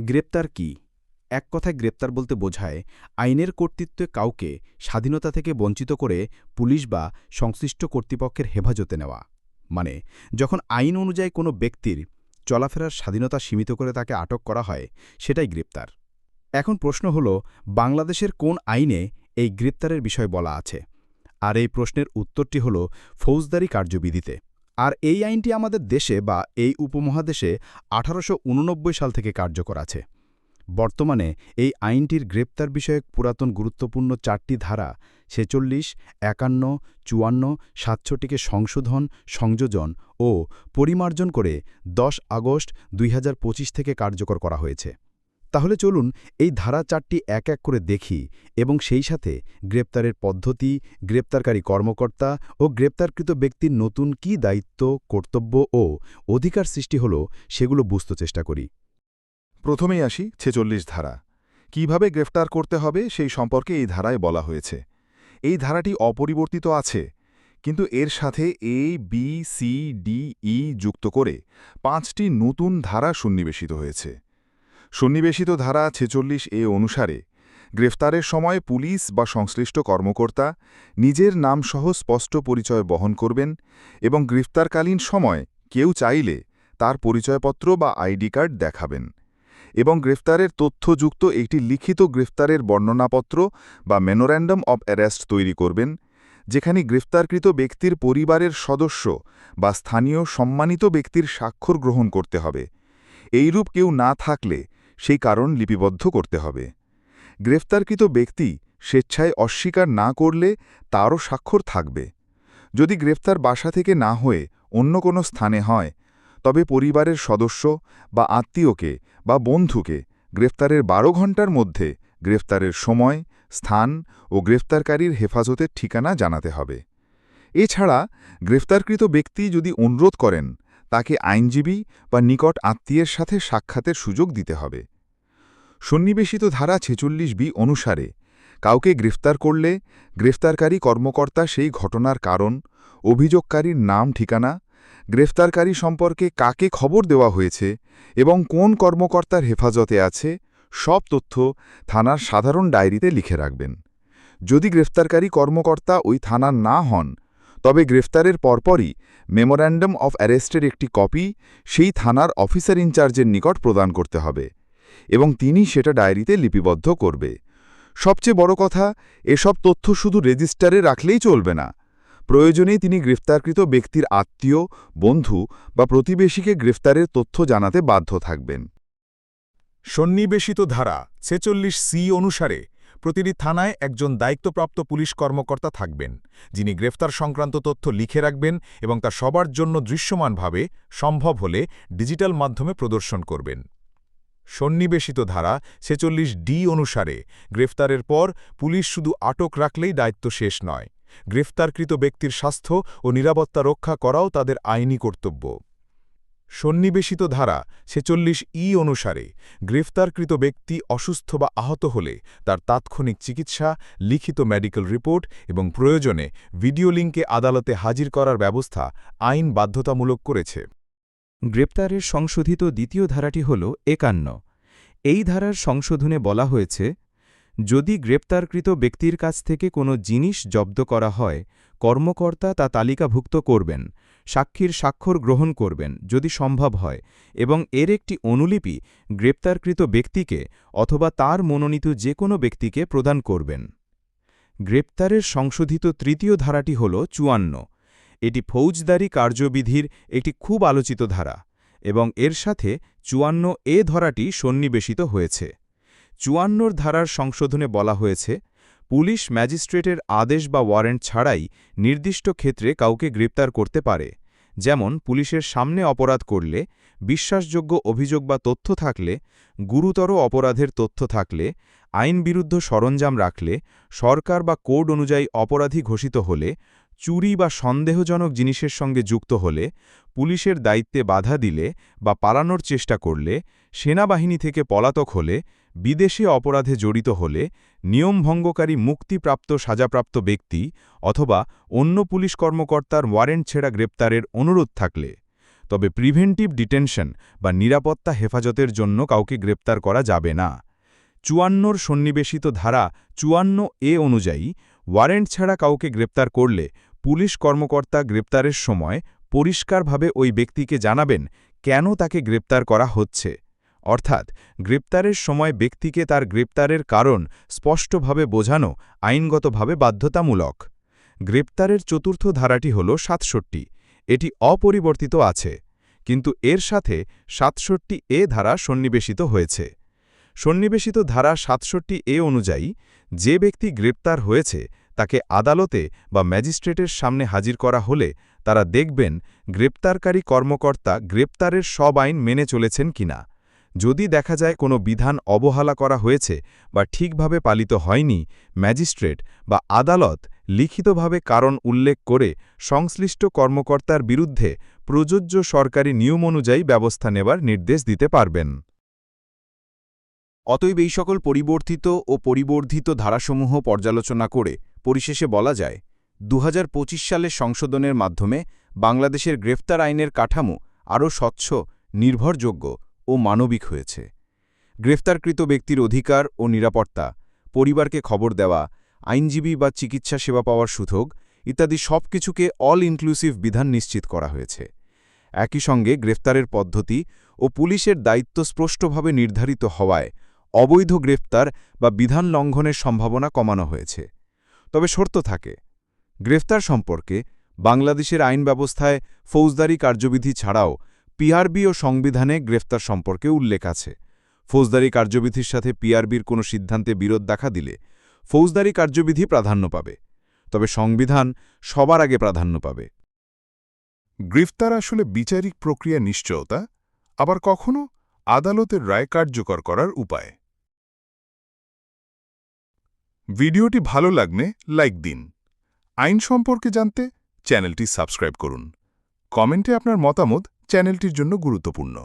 গ্রেপ্তার কি? এক কথায় গ্রেপ্তার বলতে বোঝায়, আইনের কর্তৃত্বে কাউকে স্বাধীনতা থেকে বঞ্চিত করে পুলিশ বা সংশ্লিষ্ট কর্তৃপক্ষের হেফাজতে নেওয়া। মানে যখন আইন অনুযায়ী কোনো ব্যক্তির চলাফেরার স্বাধীনতা সীমিত করে তাকে আটক করা হয়, সেটাই গ্রেপ্তার। এখন প্রশ্ন হল, বাংলাদেশের কোন আইনে এই গ্রেপ্তারের বিষয় বলা আছে? আর এই প্রশ্নের উত্তরটি হল, ফৌজদারি কার্যবিধিতে। আর এই আইনটি আমাদের দেশে বা এই উপমহাদেশে আঠারোশো উননব্বই সাল থেকে কার্যকর আছে। বর্তমানে এই আইনটির গ্রেপ্তার বিষয়ক পুরাতন গুরুত্বপূর্ণ চারটি ধারা ছেচল্লিশ, একান্ন, চুয়ান্ন, সাতষট্টিকে সংশোধন, সংযোজন ও পরিমার্জন করে ১০ আগস্ট দুই হাজার পঁচিশ থেকে কার্যকর করা হয়েছে। তাহলে চলুন এই ধারা চারটি এক এক করে দেখি এবং সেই সাথে গ্রেপ্তারের পদ্ধতি, গ্রেপ্তারকারী কর্মকর্তা ও গ্রেপ্তারকৃত ব্যক্তির নতুন কি দায়িত্ব, কর্তব্য ও অধিকার সৃষ্টি হল সেগুলো বুঝতে চেষ্টা করি। প্রথমেই আসি ছেচল্লিশ ধারা। কীভাবে গ্রেফতার করতে হবে সেই সম্পর্কে এই ধারায় বলা হয়েছে। এই ধারাটি অপরিবর্তিত আছে, কিন্তু এর সাথে A B C D E যুক্ত করে পাঁচটি নতুন ধারা সন্নিবেশিত হয়েছে। সন্নিবেশিত ধারা ছেচল্লিশ এ অনুসারে, গ্রেফতারের সময় পুলিশ বা সংশ্লিষ্ট কর্মকর্তা নিজের নামসহ স্পষ্ট পরিচয় বহন করবেন এবং গ্রেফতারকালীন সময় কেউ চাইলে তার পরিচয়পত্র বা আইডি কার্ড দেখাবেন এবং গ্রেফতারের তথ্যযুক্ত একটি লিখিত গ্রেফতারের বর্ণনাপত্র বা মেমোর্যান্ডাম অব অ্যারেস্ট তৈরি করবেন, যেখানে গ্রেফতারকৃত ব্যক্তির পরিবারের সদস্য বা স্থানীয় সম্মানিত ব্যক্তির স্বাক্ষর গ্রহণ করতে হবে। এইরূপ কেউ না থাকলে সেই কারণ লিপিবদ্ধ করতে হবে। গ্রেফতারকৃত ব্যক্তি স্বেচ্ছায় অস্বীকার না করলে তারও স্বাক্ষর থাকবে। যদি গ্রেফতার বাসা থেকে না হয়ে অন্য কোনো স্থানে হয়, তবে পরিবারের সদস্য বা আত্মীয়কে বা বন্ধুকে গ্রেফতারের বারো ঘণ্টার মধ্যে গ্রেফতারের সময়, স্থান ও গ্রেফতারকারীর হেফাজতের ঠিকানা জানাতে হবে। এছাড়া গ্রেফতারকৃত ব্যক্তি যদি অনুরোধ করেন তাকে আইনজীবী বা নিকট আত্মীয়ের সাথে সাক্ষাতের সুযোগ দিতে হবে। সন্নিবেশিত ধারা ছেচল্লিশ বি অনুসারে, কাউকে গ্রেফতার করলে গ্রেফতারকারী কর্মকর্তা সেই ঘটনার কারণ, অভিযোগকারীর নাম, ঠিকানা, গ্রেফতারকারী সম্পর্কে কাকে খবর দেওয়া হয়েছে এবং কোন কর্মকর্তার হেফাজতে আছে, সব তথ্য থানার সাধারণ ডায়েরিতে লিখে রাখবেন। যদি গ্রেফতারকারী কর্মকর্তা ওই থানার না হন তবে গ্রেফতারের পরপরই মেমোর্যান্ডাম অফ অ্যারেস্টের একটি কপি সেই থানার অফিসার ইনচার্জের নিকট প্রদান করতে হবে এবং তিনি সেটা ডায়েরিতে লিপিবদ্ধ করবে। সবচেয়ে বড় কথা, এসব তথ্য শুধু রেজিস্টারে রাখলেই চলবে না। প্রয়োজনে তিনি গ্রেফতারকৃত ব্যক্তির আত্মীয়, বন্ধু বা প্রতিবেশীকে গ্রেফতারের তথ্য জানাতে বাধ্য থাকবেন। সন্নিবেশিত ধারা ছেচল্লিশ সি অনুসারে প্রতিটি থানায় একজন দায়িত্বপ্রাপ্ত পুলিশ কর্মকর্তা থাকবেন, যিনি গ্রেফতার সংক্রান্ত তথ্য লিখে রাখবেন এবং তা সবার জন্য দৃশ্যমানভাবে সম্ভব হলে ডিজিটাল মাধ্যমে প্রদর্শন করবেন। সন্নিবেশিত ধারা ছেচল্লিশ ডি অনুসারে, গ্রেফতারের পর পুলিশ শুধু আটক রাখলেই দায়িত্ব শেষ নয়। গ্রেফতারকৃত ব্যক্তির স্বাস্থ্য ও নিরাপত্তা রক্ষা করাও তাদের আইনি কর্তব্য। সন্নিবেশিত ধারা ছেচল্লিশ ই অনুসারে গ্রেফতারকৃত ব্যক্তি অসুস্থ বা আহত হলে তার তাৎক্ষণিক চিকিৎসা, লিখিত মেডিকেল রিপোর্ট এবং প্রয়োজনে ভিডিও লিঙ্কে আদালতে হাজির করার ব্যবস্থা আইন বাধ্যতামূলক করেছে। গ্রেপ্তারের সংশোধিত দ্বিতীয় ধারাটি হল একান্ন। এই ধারার সংশোধনে বলা হয়েছে, যদি গ্রেপ্তারকৃত ব্যক্তির কাছ থেকে কোনো জিনিস জব্দ করা হয়, কর্মকর্তা তা তালিকাভুক্ত করবেন। সাক্ষীর স্বাক্ষর গ্রহণ করবেন যদি সম্ভব হয় এবং এর একটি অনুলিপি গ্রেপ্তারকৃত ব্যক্তিকে অথবা তার মনোনীত যে কোনো ব্যক্তিকে প্রদান করবেন। গ্রেপ্তারের সংশোধিত তৃতীয় ধারাটি হল চুয়ান্ন। এটি ফৌজদারি কার্যবিধির একটি খুব আলোচিত ধারা এবং এর সাথে চুয়ান্ন এ ধারাটি সন্নিবেশিত হয়েছে। চুয়ান্নর ধারার সংশোধনে বলা হয়েছে, পুলিশ ম্যাজিস্ট্রেটের আদেশ বা ওয়ারেন্ট ছাড়াই নির্দিষ্ট ক্ষেত্রে কাউকে গ্রেপ্তার করতে পারে। যেমন পুলিশের সামনে অপরাধ করলে, বিশ্বাসযোগ্য অভিযোগ বা তথ্য থাকলে, গুরুতর অপরাধের তথ্য থাকলে আইনবিরুদ্ধ সরঞ্জাম রাখলে, সরকার বা কোড অনুযায়ী অপরাধী ঘোষিত হলে, চুরি বা সন্দেহজনক জিনিসের সঙ্গে যুক্ত হলে, পুলিশের দায়িত্বে বাধা দিলে বা পালানোর চেষ্টা করলে, সেনাবাহিনী থেকে পলাতক হলে বিদেশে অপরাধে জড়িত হলে নিয়মভঙ্গকারী মুক্তিপ্রাপ্ত সাজাপ্রাপ্ত ব্যক্তি অথবা অন্য পুলিশ কর্মকর্তার ওয়ারেন্ট ছেড়া গ্রেপ্তারের অনুরোধ থাকলে, তবে প্রিভেন্টিভ ডিটেনশন বা নিরাপত্তা হেফাজতের জন্য কাউকে গ্রেপ্তার করা যাবে না। চুয়ান্নর সন্নিবেশিত ধারা চুয়ান্ন এ অনুযায়ী, ওয়ারেন্ট ছাড়া কাউকে গ্রেপ্তার করলে পুলিশ কর্মকর্তা গ্রেপ্তারের সময় পরিষ্কারভাবে ওই ব্যক্তিকে জানাবেন কেন তাকে গ্রেপ্তার করা হচ্ছে। অর্থাৎ গ্রেপ্তারের সময় ব্যক্তিকে তার গ্রেপ্তারের কারণ স্পষ্টভাবে বোঝানো আইনগতভাবে বাধ্যতামূলক। গ্রেপ্তারের চতুর্থ ধারাটি হল সাতষট্টি। এটি অপরিবর্তিত আছে, কিন্তু এর সাথে সাতষট্টি এ ধারা সন্নিবেশিত হয়েছে। সন্নিবেশিত ধারা সাতষট্টি এ অনুযায়ী, যে ব্যক্তি গ্রেপ্তার হয়েছে, তাকে আদালতে বা ম্যাজিস্ট্রেটের সামনে হাজির করা হলে তারা দেখবেন গ্রেপ্তারকারী কর্মকর্তা গ্রেপ্তারের সব আইন মেনে চলেছেন কিনা। যদি দেখা যায় কোনো বিধান অবহেলা করা হয়েছে বা ঠিকভাবে পালিত হয়নি, ম্যাজিস্ট্রেট বা আদালত লিখিতভাবে কারণ উল্লেখ করে সংশ্লিষ্ট কর্মকর্তার বিরুদ্ধে প্রযোজ্য সরকারি নিয়ম অনুযায়ী ব্যবস্থা নেবার নির্দেশ দিতে পারবেন। অতএব এই সকল পরিবর্তিত ও পরিবর্ধিত ধারাসমূহ পর্যালোচনা করে পরিশেষে বলা যায় দু হাজার পঁচিশ সালের সংশোধনের মাধ্যমে বাংলাদেশের গ্রেফতার আইনের কাঠামো আরও স্বচ্ছ, নির্ভরযোগ্য ও মানবিক হয়েছে। গ্রেফতারকৃত ব্যক্তির অধিকার ও নিরাপত্তা, পরিবারকে খবর দেওয়া, আইনজীবী বা চিকিৎসা সেবা পাওয়ার সুযোগ ইত্যাদি সব কিছুকে অল ইনক্লুসিভ বিধান নিশ্চিত করা হয়েছে। একই সঙ্গে গ্রেফতারের পদ্ধতি ও পুলিশের দায়িত্ব স্পষ্টভাবে নির্ধারিত হওয়ায় অবৈধ গ্রেফতার বা বিধান লঙ্ঘনের সম্ভাবনা কমানো হয়েছে। তবে শর্ত থাকে, গ্রেফতার সম্পর্কে বাংলাদেশের আইন ব্যবস্থায় ফৌজদারি কার্যবিধি ছাড়াও পিআরবি ও সংবিধানে গ্রেফতার সম্পর্কে উল্লেখ আছে। ফৌজদারি কার্যবিধির সাথে পিআরবির কোনো সিদ্ধান্তে বিরোধ দেখা দিলে ফৌজদারি কার্যবিধি প্রাধান্য পাবে, তবে সংবিধান সবার আগে প্রাধান্য পাবে। গ্রেফতার আসলে বিচারিক প্রক্রিয়া নিশ্চয়তা, আবার কখনো আদালতের রায় কার্যকর করার উপায়। ভিডিওটি ভালো লাগলে লাইক দিন। আইন সম্পর্কে জানতে চ্যানেলটি সাবস্ক্রাইব করুন। কমেন্টে আপনার মতামত চ্যানেলটির জন্য গুরুত্বপূর্ণ।